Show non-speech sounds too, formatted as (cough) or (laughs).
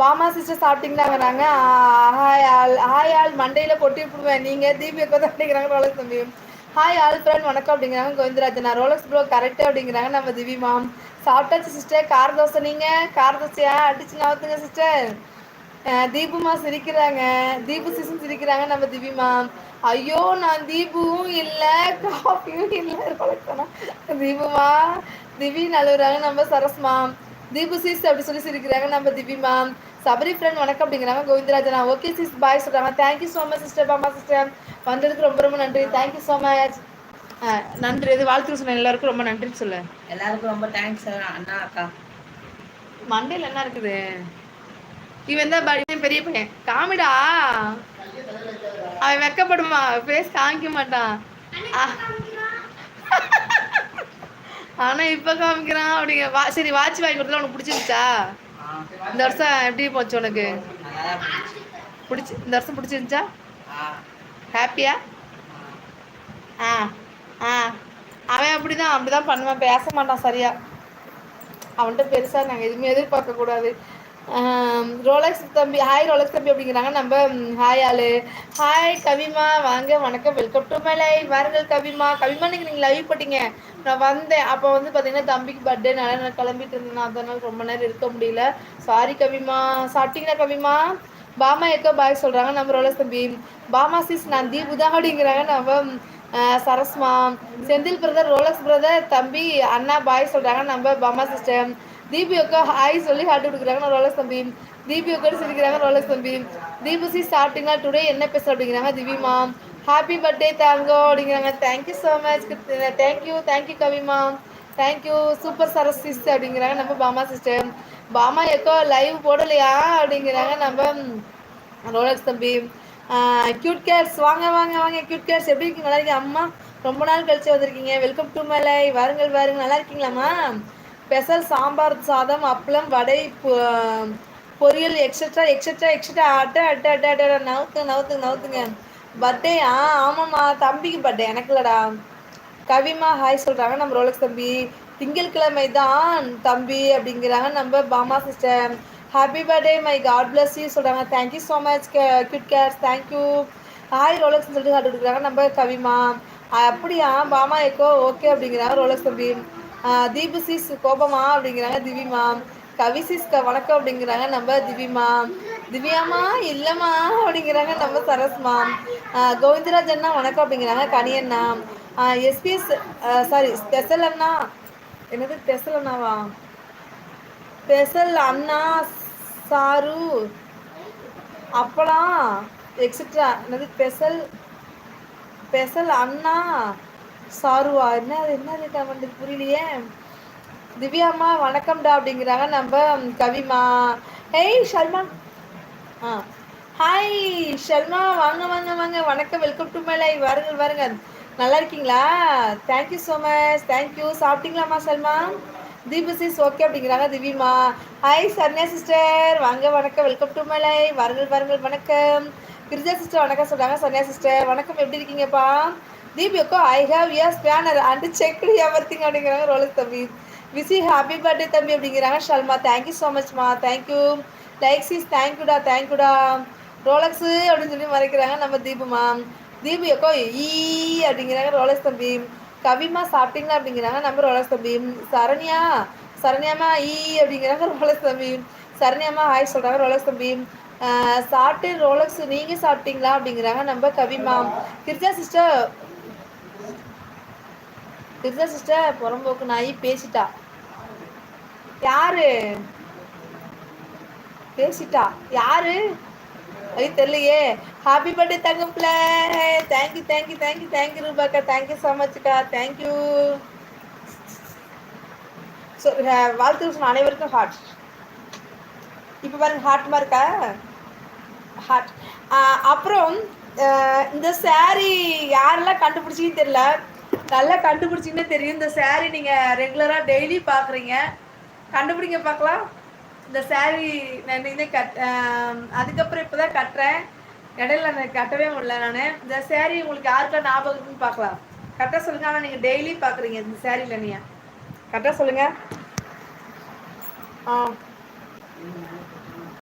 Bama sister சாப்பிட்டீங்களாங்கிறாங்க hi all hi all மண்டையில் கொட்டி விடுவேன் நீங்கள் தீபி எப்போ தான் அப்படிங்கிறாங்க ரோலக்ஸ் தம்பி. ஹாய் ஆல் ஃப்ரெண்ட் வணக்கம் அப்படிங்கிறாங்க. கோவிந்தராஜன் நான் ரோலக்ஸ் ப்ரோ கரெக்டாக அப்படிங்கிறாங்க. நம்ம திவி மாம் சாப்பிட்டாச்சு சிஸ்டர் கார தோசை நீங்கள் கார தோசையா? அடிச்சு நவத்துங்க சிஸ்டர் தீபுமா சிரிக்கிறாங்க. தீபு சிசும் சிரிக்கிறாங்க. நம்ம திவிமா ஐயோ நான் தீபுவும் இல்லை காஃபியும் இல்லை. பழக்கணும் தீபுமா திவி நழுவுறாங்க. நம்ம சரஸ்மா தீபு சிஸ் அப்படி சொல்லி சிரிக்கிறாங்க. நம்ம திவிமா சபரி ஃப்ரெண்ட் வணக்கம். அப்படிங்கிறாங்க. கோவிந்தராஜனா ஓகே சிஸ் பாய் சொல்கிறாங்க thank you so much sister Bama sister வந்ததுக்கு ரொம்ப ரொம்ப நன்றி. தேங்க்யூ ஸோ மச் நன்றி. இது வாழ்த்து சொன்ன எல்லாருக்கும் ரொம்ப நன்றின்னு சொல்லு. எல்லாருக்கும் ரொம்ப தேங்க்ஸ் அண்ணா அக்கா. மண்டையில் என்ன இருக்குது? இவன் தான் பெரிய பையன். காமிடா. அவன் வெக்கப்படுமா? ஃபேஸ் காமிக்க மாட்டான். (laughs) ஆனா இப்ப காமிக்கிறான் அப்படிங்க. வா சரி வாட்ச் வாங்கி கொடுத்தா உனக்கு பிடிச்சிருந்துச்சா? இந்த வருஷம் எப்படி போச்சு உனக்கு? பிடிச்சி இந்த வருஷம் பிடிச்சிருந்துச்சா? ஹாப்பியா ஆ ஆ. அவன் அப்படிதான் அப்படிதான் பண்ணுவான். பேச மாட்டான் சரியா. அவன்கிட்ட பெருசாக நாங்கள் எதுவுமே எதிர்பார்க்கக்கூடாது. ரோலக்ஸ் தம்பி ஹாய் ரோலக்ஸ் தம்பி அப்படிங்கிறாங்க. நம்ம ஹாய் ஆளு. ஹாய் கவிமா வாங்க வணக்கம். வெல்கம் டு மை லைவ் வாருங்கள் கவிமா. கவிமா நீங்கள் நீங்கள் லைவ் போட்டீங்க. நான் வந்தேன். அப்போ வந்து பார்த்தீங்கன்னா தம்பிக்கு பர்த்டே நான் கிளம்பிட்டு இருந்தேன். அதனால ரொம்ப நேரம் இருக்க முடியல. சாரி கவிமா. சாப்பிட்டீங்களா கவிமா? பாமா எக்கோ பாய் சொல்கிறாங்க நம்ம ரோலக்ஸ் தம்பி. பாமா சிஸ் நான் தீபு தான் அப்படிங்கிறாங்க. நம்ம Sarasma. Senthil brother Rolex brother தம்பி அண்ணா பாய் சொல்கிறாங்க நம்ம பாமா சிஸ்டர் தீபி அக்கா ஹாய் சொல்லி ஹார்ட் கொடுக்குறாங்க நான் தம்பி. தீபி அக்கா சிரிக்கிறாங்க ரோலஸ் தம்பி. தீபுசி ஸ்டார்டிங்காக டுடே என்ன பேச அப்படிங்கிறாங்க? திவிமா ஹாப்பி பர்த்டே தாங்கோ அப்படிங்கிறாங்க. Thank you so much thank you thank you Kavima thank you super Saras sister அப்படிங்கிறாங்க நம்ம Bama sister Bama echo live போடலையா அப்படிங்கிறாங்க நம்ம ரோலக்ஸ் தம்பி. க்யூட் கேர்ஸ் வாங்க வாங்க வாங்க க்யூட் கேர்ஸ் எப்படி இருக்கீங்க? நல்லா இருக்கீங்க? அம்மா ரொம்ப நாள் கழிச்சு வந்திருக்கீங்க. வெல்கம் டு மை வாருங்கள் வாருங்கள். நல்லா இருக்கீங்களாம்மா ஸ்பெஷல் சாம்பார் சாதம் அப்பளம் வடை பொரியல் எக்ஸட்ரா எக்ஸட்ரா எக்ஸட்ரா அட்ட அட்ட அட்ட அட்ட நவுத்து நவுத்துங்க நவுத்துங்க பர்த்டே ஆ ஆமாம்மா. தம்பிக்கு பர்த்டே. எனக்கு இல்லடா. கவிமா ஹாய் சொல்கிறாங்க நம்ம ரோலக்ஸ் தம்பி. திங்கட்கிழமை தான் தம்பி அப்படிங்கிறாங்க நம்ம Bama sister happy birthday my god bless you சொல்கிறாங்க thank you so much cute girls thank you hi Rolex சொல்லிட்டு காட்டு கொடுக்குறாங்க நம்ம கவிமா. அப்படியா? பாமா எக்கோ ஓகே அப்படிங்கிறாங்க ரோலக்ஸ் தம்பி. தீபசிஸ் கோபமா அப்படிங்கிறாங்க திவிமா கவி வணக்கம் அப்படிங்கிறாங்க நம்ம திவிமா திவ்யாமா இல்லைம்மா அப்படிங்கிறாங்க நம்ம சரஸ்மா கோவிந்தராஜ் அண்ணா வணக்கம் அப்படிங்கிறாங்க கனியண்ணா எஸ்பிஎஸ் சாரி ஸ்பெஷல் அண்ணா. என்னது ஸ்பெஷல் அண்ணாவா? ஸ்பெஷல் அண்ணா சாரு. அப்பளா எக்ஸட்ரா என்னது ஸ்பெஷல்? ஸ்பெஷல் அண்ணா. சாருவா என்ன அது என்ன கமெண்ட் புரியலையே. திவ்யாம்மா வணக்கம்டா அப்படிங்கிறாங்க. நம்ம கவிமா. ஹேய் ஷர்மா. ஆ. ஹாய் ஷர்மா. வாங்க வாங்க வாங்க. வணக்கம். வெல்கம் டு மை லைவ் வாருங்கள் வாருங்க நல்லா இருக்கீங்களா? Thank you so much thank you சாப்பிட்டீங்களாம்மா Salma தீபசிஸ் ஓகே அப்படிங்கிறாங்க. திவிமா ஹாய் சர்ணியா சிஸ்டர் வாங்க வணக்கம். வெல்கம் டு மை லைவ் வாருங்கள் வாருங்கள். வணக்கம். கிரிஜா சிஸ்டர் வணக்கம் சொல்கிறாங்க சன்யா சிஸ்டர் வணக்கம். எப்படி இருக்கீங்கப்பா? தீபியக்கோ I have ear spanner and check everything அப்படிங்கிறாங்க ரோலக் தம்பி. விசி ஹாப்பி பர்த்டே தம்பி அப்படிங்கிறாங்க ஷல்மா. தேங்க்யூ ஸோ மச்மா தேங்க்யூ லைக் சீஸ் தேங்க்யூடா தேங்க்யூடா ரோலக்ஸு அப்படின்னு சொல்லி மறைக்கிறாங்க நம்ம தீபுமா தீபு எக்கோ ஈ அப்படிங்கிறாங்க ரோலக்ஸ் தம்பி. கவிமா சாப்பிட்டீங்களா அப்படிங்கிறாங்க நம்ம ரோலக்ஸ் தம்பி. சரண்யா சரண்யாமா ஈ அப்படிங்கிறாங்க ரோலக்ஸ் தம்பி. சரண்யாமா ஹாய் சொல்கிறாங்க ரோலக்ஸ் தம்பி. சாப்பிட்டு ரோலக்ஸ் நீங்கள் சாப்பிட்டீங்களா? அப்படிங்கிறாங்க நம்ம கவிமா கிருஜா சிஸ்டர் கிருஜா சிஸ்டர் புறம்போக்கு நாய் பேசிட்டா. யாரு? பேசிட்டா. யாரு? அது தெரியலையே. Happy birthday தங்கப்பில thank you thank you thank you thank you ரூபாக்கா. Thank you so மச்க்கா தேங்க்யூ ஸோ வாழ்த்து அனைவருக்கும் ஹார்ட் இப்போ பாருங்க ஹார்ட் மார்க்கா ஹார்ட் அப்புறம் இந்த சேரீ யாரெல்லாம் கண்டுபிடிச்சின்னு தெரில நல்லா கண்டுபிடிச்சிங்கன்னு தெரியும். இந்த சேரீ நீங்கள் ரெகுலராக டெய்லி பார்க்குறீங்க கண்டுபிடிங்க பார்க்கலாம் இந்த சேரீ நான் இதே கட் அதுக்கப்புறம் இப்போ தான் கட்டுறேன். இடையில நான் கட்டவே முடியல நான். இந்த சேரீ உங்களுக்கு யாருக்கா ஞாபகம் இருக்குன்னு பார்க்கலாம் கரெக்டாக சொல்லுங்கள் ஆனால் நீங்கள் டெய்லி பார்க்குறீங்க இந்த சேரீயில் நீங்கள் கரெக்டாக சொல்லுங்கள் ஆ.